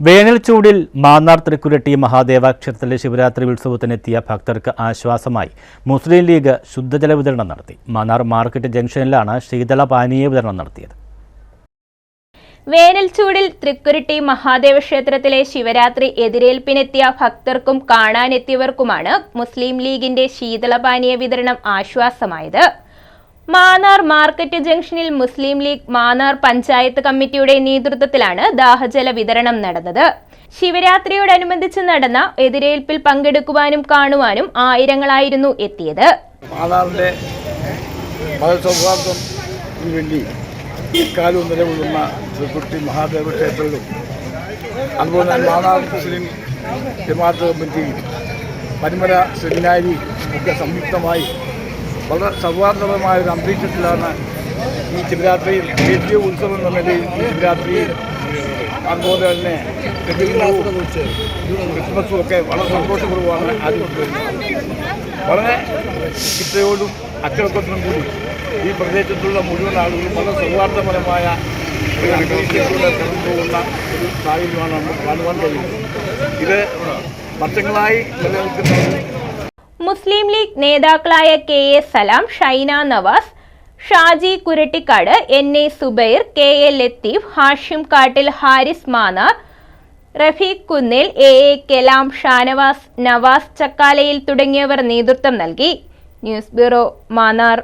വേനൽ ചൂടിൽ മാന്നാർ തൃക്കുരട്ടി മഹാദേവ ക്ഷേത്രത്തിലെ ശിവരാത്രി ഉത്സവത്തിനെത്തിയ ഭക്തർക്ക് ആശ്വാസമായി. മുസ്ലിം ലീഗ് ശുദ്ധജല വിതരണം നടത്തി. മാന്നാർ മാർക്കറ്റ് ജംഗ്ഷനിലാണ് ശീതള പാനീയ വിതരണം നടത്തിയത്. വേനൽ ചൂടിൽ തൃക്കുരുട്ടി മഹാദേവ ക്ഷേത്രത്തിലെ ശിവരാത്രി എതിരേൽപ്പിനെത്തിയ ഭക്തർക്കും കാണാനെത്തിയവർക്കുമാണ് മുസ്ലിം ലീഗിന്റെ ശീതളപാനീയ വിതരണം ആശ്വാസമായത്. മാന്നാർ മാർക്കറ്റ് ജംഗ്ഷനിൽ മുസ്ലിം ലീഗ് മാന്നാർ പഞ്ചായത്ത് കമ്മിറ്റിയുടെ നേതൃത്വത്തിലാണ് ദാഹജല വിതരണം നടന്നത്. ശിവരാത്രിയോടനുബന്ധിച്ച് നടന്ന എതിരേൽപ്പിൽ പങ്കെടുക്കുവാനും കാണുവാനും ആയിരങ്ങളായിരുന്നു എത്തിയത്. മതസൗഹാർദ്ദത്തിന് വേണ്ടി മഹാദേവ ക്ഷേത്രവും അതുപോലെ തന്നെ മുസ്ലിം ഒക്കെ സംയുക്തമായി വളരെ സൗഹാർദ്ദപരമായ ഒരു അന്തരീക്ഷത്തിലാണ് ഈ ശിവരാത്രിയിൽ ദേശീയ ഉത്സവം എന്ന നിലയിൽ ഈ ശിവരാത്രിയിൽ അതുപോലെ തന്നെ ക്രിസ്മസും ഒക്കെ വളരെ സന്തോഷപൂർവമാണ് ആചരിക്കുന്നത് വളരെ ചിട്ടയോടും അച്ചടക്കത്തിനും കൂടി ഈ പ്രദേശത്തുള്ള മുഴുവൻ ആളുകളും വളരെ സൗഹാർദ്ദപരമായ പോകുന്ന ഒരു സാഹചര്യമാണ് നമുക്ക് കാണുവാൻ കഴിയുന്നത്. ഇത് വർഷങ്ങളായി നിലനിൽക്കുന്ന മുസ്ലിം ലീഗ് നേതാക്കളായ K A Salam Shaina Navas Shaji Kurattikkad N A Subair K A Latheef Hashim Kattil Haris Mannar Rafeeq Kunnil A A Kelam Shanavas Navas Chakkalayil തുടങ്ങിയവർ നേതൃത്വം നൽകി. News bureau Mannar.